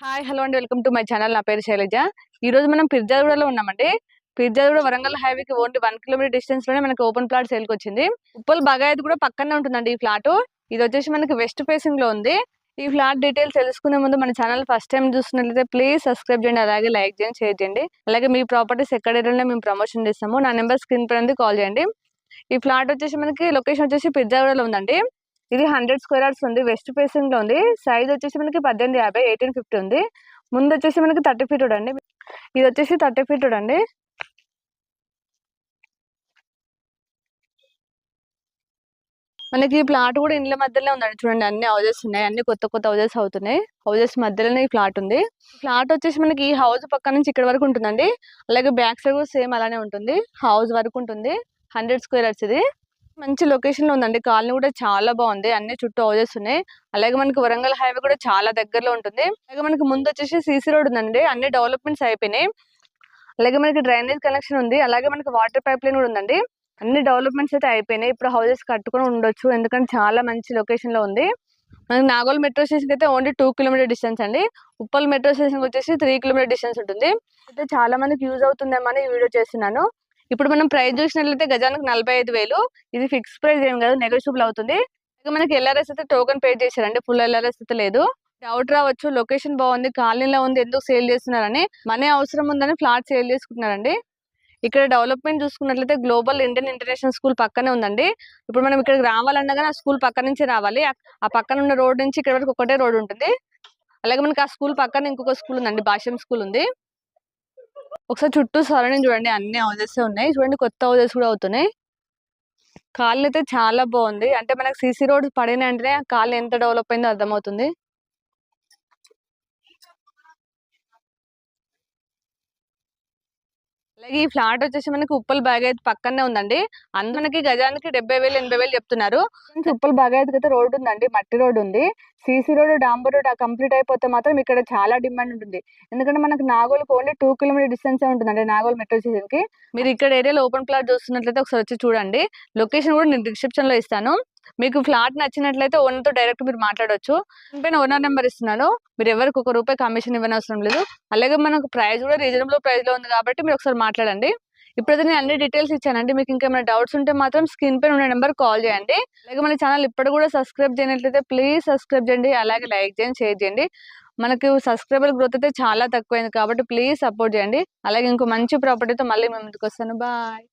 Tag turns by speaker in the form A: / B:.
A: Hi hello అండి. Welcome to my channel. నా పేరు శైలజ. ఈ రోజు మనం పిర్జాగూడలో ఉన్నామండి. పిర్జాగూడ వరంగల్ హైవేకి ఓన్లీ వన్ కిలోమీటర్ డిస్టెన్స్లోనే మనకి ఓపెన్ ప్లాట్ సేల్కి వచ్చింది. ఉప్పల్ బగాయత్ కూడా పక్కనే ఉంటుందండి ఈ ఫ్లాట్. ఇది వచ్చేసి మనకి వెస్ట్ ఫేసింగ్లో ఉంది. ఈ ఫ్లాట్ డీటెయిల్స్ తెలుసుకునే ముందు మన ఛానల్ ఫస్ట్ టైం చూస్తున్నట్లయితే ప్లీజ్ సబ్స్క్రైబ్ చేయండి అలాగే లైక్ చేయండి షేర్ చేయండి. అలాగే మీ ప్రాపర్టీస్ ఎక్కడ ఏరియాలో మేము ప్రమోషన్ చేస్తాము. నా నెంబర్ స్క్రీన్ పైన కాల్ చేయండి. ఈ ఫ్లాట్ వచ్చేసి మనకి లొకేషన్ వచ్చేసి పిర్జాగూడలో ఉందండి. ఇది హండ్రెడ్ స్క్వేర్ యార్డ్స్ ఉంది. వెస్ట్ ఫేసింగ్లో ఉంది. సైజ్ వచ్చేసి మనకి పద్దెనిమిది యాభై ఎయిటీన్ ఫిఫ్టీ ఉంది. ముందు వచ్చేసి మనకి థర్టీ ఫీట్ అండి ఇది వచ్చేసి థర్టీ ఫీట్ అండి మనకి ఈ ప్లాట్ కూడా ఇండ్ల మధ్యలో ఉందండి. చూడండి అన్ని హౌజెస్ ఉన్నాయి. అన్ని కొత్త కొత్త హౌజెస్ అవుతున్నాయి. హౌజెస్ మధ్యలోనే ఈ ఫ్లాట్ ఉంది. ఫ్లాట్ వచ్చేసి మనకి ఈ హౌస్ పక్క నుంచి ఇక్కడ వరకు ఉంటుందండి. అలాగే బ్యాక్ సైడ్ కూడా సేమ్ అలానే ఉంటుంది. హౌస్ వరకు ఉంటుంది. హండ్రెడ్ స్క్వేర్ యార్డ్స్ ఇది. మంచి లొకేషన్లో ఉందండి. కాలనీ కూడా చాలా బాగుంది. అన్ని చుట్టూ హౌజెస్ ఉన్నాయి. అలాగే మనకి వరంగల్ హైవే కూడా చాలా దగ్గరలో ఉంటుంది. అలాగే మనకి ముందు వచ్చేసి సీసీ రోడ్ ఉందండి. అన్ని డెవలప్మెంట్స్ అయిపోయినాయి. అలాగే మనకి డ్రైనేజ్ కనెక్షన్ ఉంది. అలాగే మనకి వాటర్ పైప్ లైన్ కూడా ఉందండి. అన్ని డెవలప్మెంట్స్ అయితే అయిపోయినాయి. ఇప్పుడు హౌజెస్ కట్టుకొని ఉండొచ్చు. ఎందుకంటే చాలా మంచి లొకేషన్లో ఉంది. మనకి నాగోల్ మెట్రో స్టేషన్ అయితే ఓన్లీ టూ కిలోమీటర్ డిస్టెన్స్ అండి. ఉప్పల్ మెట్రో స్టేషన్ వచ్చేసి త్రీ కిలోమీటర్ డిస్టెన్స్ ఉంటుంది. అయితే చాలా మందికి యూజ్ అవుతుందేమో అని ఈ వీడియో చేస్తున్నాను. ఇప్పుడు మనం ప్రైస్ చూసినట్లయితే గజానికి నలభై ఐదు వేలు. ఇది ఫిక్స్ ప్రైస్ ఏం కాదు నెగోషియబుల్ అవుతుంది. ఇక మనకి ఎల్ఆర్ఎస్ అయితే టోకెన్ పే చేశారండి. ఫుల్ ఎల్ఆర్ఎస్ అయితే లేదు. డౌట్ రావచ్చు లొకేషన్ బాగుంది కాలనీలో ఉంది ఎందుకు సేల్ చేస్తున్నారని. మనీ అవసరం ఉందని ఫ్లాట్ సేల్ చేసుకుంటున్నారండి. ఇక్కడ డెవలప్మెంట్ చూసుకున్నట్లయితే గ్లోబల్ ఇండియన్ ఇంటర్నేషనల్ స్కూల్ పక్కనే ఉందండి. ఇప్పుడు మనం ఇక్కడికి రావాలన్నా ఆ స్కూల్ పక్క నుంచి రావాలి. ఆ- ఆ పక్కన ఉన్న రోడ్ నుంచి ఇక్కడ వరకు ఒకటే రోడ్ ఉంటుంది. అలాగే మనకి ఆ స్కూల్ పక్కన ఇంకొక స్కూల్ ఉందండి. భాష్యం స్కూల్ ఉంది. ఒకసారి చుట్టూ సరౌండింగ్ చూడండి అన్ని హౌజెస్ ఉన్నాయి. చూడండి కొత్త హౌజెస్ కూడా అవుతున్నాయి. కాలనీ అయితే చాలా బాగుంది. అంటే మనకి సీసీ రోడ్ పడిన వెంటనే కాళ్ళు కాలనీ ఎంత డెవలప్ అయిందో అర్థమవుతుంది. అలాగే ఈ ఫ్లాట్ వచ్చేసి మనకి ఉప్పల్ బాగాయత్ పక్కనే ఉందండి. అందులో మనకి గజానికి డెబ్బై వేలు ఎనభై వేలు చెప్తున్నారు. ఉప్పల్ బాగాయత్ అయితే రోడ్ ఉందండి. మట్టి రోడ్ ఉంది. సీసీ రోడ్ డాంబర్ రోడ్ కంప్లీట్ అయిపోతే మాత్రం ఇక్కడ చాలా డిమాండ్ ఉంటుంది. ఎందుకంటే మనకి నాగోల్కి ఓన్లీ టూ కిలోమీటర్ డిస్టెన్స్ ఉంటుందండి నాగోల్ మెట్రో స్టేషన్కి మీరు ఇక్కడ ఏరియాలో ఓపెన్ ప్లాట్ చూస్తున్నట్లయితే ఒకసారి వచ్చి చూడండి. లొకేషన్ కూడా నేను డిస్క్రిప్షన్లో ఇస్తాను. మీకు ఫ్లాట్ నచ్చినట్లయితే ఓనర్తో డైరెక్ట్ మీరు మాట్లాడొచ్చు. పైన ఓనర్ నెంబర్ ఇస్తున్నాను. మీరు ఎవరికి ఒక రూపాయి కమిషన్ ఇవ్వనవసరం లేదు. అలాగే మనకు ప్రైస్ కూడా రీజనబుల్ ప్రైస్లో ఉంది కాబట్టి మీరు ఒకసారి మాట్లాడండి. ఇప్పుడైతే నేను అన్ని డీటెయిల్స్ ఇచ్చానండి. మీకు ఇంకేమైనా డౌట్స్ ఉంటే మాత్రం స్క్రీన్ పైన ఉన్న నెంబర్ కాల్ చేయండి. అలాగే మన ఛానల్ ఇప్పుడు కూడా సబ్స్క్రైబ్ చేయనట్లయితే ప్లీజ్ సబ్స్క్రైబ్ చేయండి. అలాగే లైక్ చేయండి షేర్ చేయండి. మనకు సబ్స్క్రైబర్ గ్రోత్ అయితే చాలా తక్కువైంది కాబట్టి ప్లీజ్ సపోర్ట్ చేయండి. అలాగే ఇంకో మంచి ప్రాపర్టీతో మళ్ళీ మేము ముందుకు వస్తాను. బాయ్.